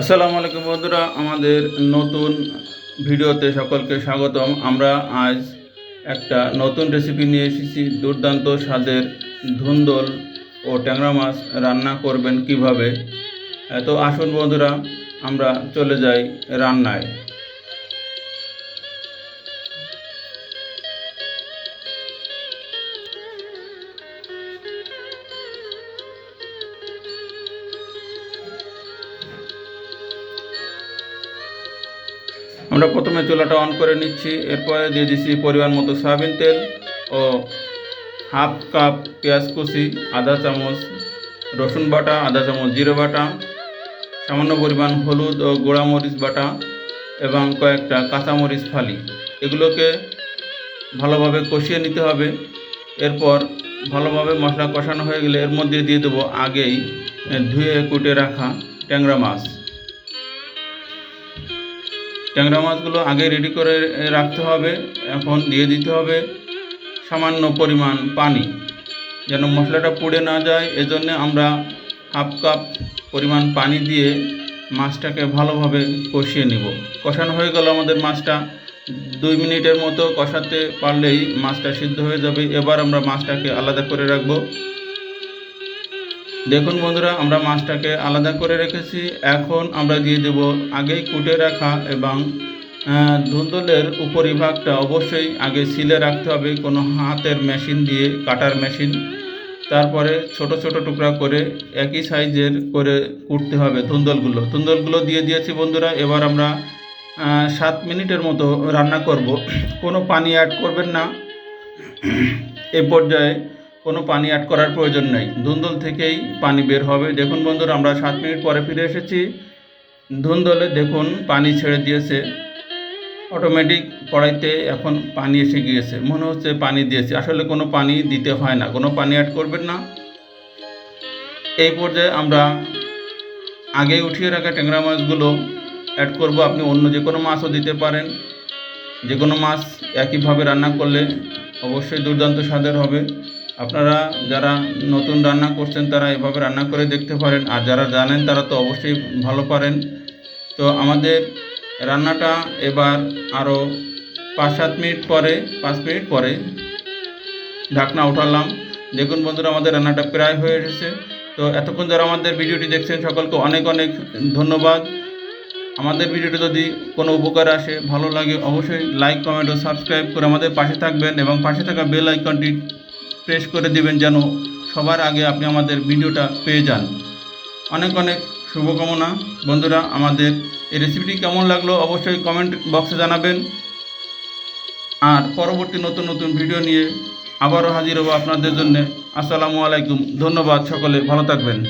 আসসালামু আলাইকুম বন্ধুরা, আমাদের নতুন ভিডিওতে সকলকে স্বাগতম। আমরা আজ একটা নতুন রেসিপি নিয়ে এসেছি, দুর্দান্ত স্বাদের ধুন্দল ও ট্যাংরা মাছ রান্না করবেন কীভাবে। তো আসুন বন্ধুরা, আমরা চলে যাই রান্নায়। আমরা প্রথমে চুলাটা অন করে নিচ্ছি, এরপরে দিয়ে দিচ্ছি পরিমাণ মতো সয়াবিন তেল ও হাফ কাপ পেঁয়াজ কুচি, আধা চামচ রসুন বাটা, আধা চামচ জিরে বাটা, সামান্য পরিমাণ হলুদ ও গোড়ামরিচ বাটা এবং কয়েকটা কাঁচামরিচ ফালি। এগুলোকে ভালোভাবে কষিয়ে নিতে হবে। এরপর ভালোভাবে মশলা কষানো হয়ে গেলে এর মধ্যে দিয়ে দেবো আগেই ধুয়ে কুটে রাখা ট্যাংরা মাছ। ট্যাংরা মাছগুলো আগে রেডি করে রাখতে হবে। এখন দিয়ে দিতে হবে সামান্য পরিমাণ পানি, যেন মশলাটা পুড়ে না যায়। এজন্য আমরা হাফ কাপ পরিমাণ পানি দিয়ে মাছটাকে ভালোভাবে কষিয়ে নিব। কষানো হয়ে গেল আমাদের মাছটা। দুই মিনিটের মতো কষাতে পারলেই মাছটা সিদ্ধ হয়ে যাবে। এবার আমরা মাছটাকে আলাদা করে রাখব। দেখুন বন্ধুরা, আমরা মাছটাকে আলাদা করে রেখেছি। এখন আমরা দিয়ে দেব আগেই কুটে রাখা এবং ধুন্দলের উপরিভাগটা অবশ্যই আগে সিলে রাখতে হবে কোনো হাতের মেশিন দিয়ে, কাটার মেশিন। তারপরে ছোট ছোট টুকরা করে একই সাইজের করে কুটতে হবে ধুন্দলগুলো। ধুন্দলগুলো দিয়ে দিয়েছি বন্ধুরা, এবার আমরা সাত মিনিটের মতো রান্না করব। কোনো পানি অ্যাড করবেন না। এ পর্যায়ে কোনো পানি অ্যাড করার প্রয়োজন নেই। ধুন্দল থেকেই পানি বের হবে। দেখুন বন্ধুরা, আমরা সাত মিনিট পরে ফিরে এসেছি। ধুন্দলে দেখুন পানি ছেড়ে দিয়েছে। অটোমেটিক কড়াইতে এখন পানি এসে গিয়েছে। মনে হচ্ছে পানি দিয়েছে। আসলে কোনো পানি দিতে হয় না। কোনো পানি অ্যাড করবেন না। এই পর্যায়ে আমরা আগে উঠিয়ে রাখা ট্যাংরা মাছগুলো অ্যাড করব। আপনি অন্য যে কোনো মাছও দিতে পারেন। যে কোনো মাছ একইভাবে রান্না করলে অবশ্যই দুর্দান্ত স্বাদের হবে। আপনারা যারা নতুন রান্না করছেন, তারা এভাবে রান্না করে দেখতে পারেন। আর যারা জানেন, তারা তো অবশ্যই ভালো পারেন। তো আমাদের রান্নাটা এবার আরও পাঁচ সাত মিনিট পরে, পাঁচ মিনিট পরে ঢাকনা উঠালাম। দেখুন বন্ধুরা, আমাদের রান্নাটা প্রায় হয়ে এসেছে। তো এতক্ষণ যারা আমাদের ভিডিওটি দেখছেন, সকলকে অনেক অনেক ধন্যবাদ। আমাদের ভিডিওটি যদি কোনো উপকার আসে, ভালো লাগে, অবশ্যই লাইক কমেন্ট ও সাবস্ক্রাইব করে আমাদের পাশে থাকবেন এবং পাশে থাকা বেল আইকনটি প্রেস করে দিবেন যেন সবার আগে আপনি আমাদের ভিডিওটা পেয়ে যান। অনেক অনেক শুভকামনা। বন্ধুরা, আমাদের এই রেসিপিটি কেমন লাগল অবশ্যই কমেন্ট বক্সে জানাবেন। আর পরবর্তী নতুন নতুন ভিডিও নিয়ে আবারও হাজির হব আপনাদের জন্য। আসসালামু আলাইকুম। ধন্যবাদ সকলে। ভালো থাকবেন।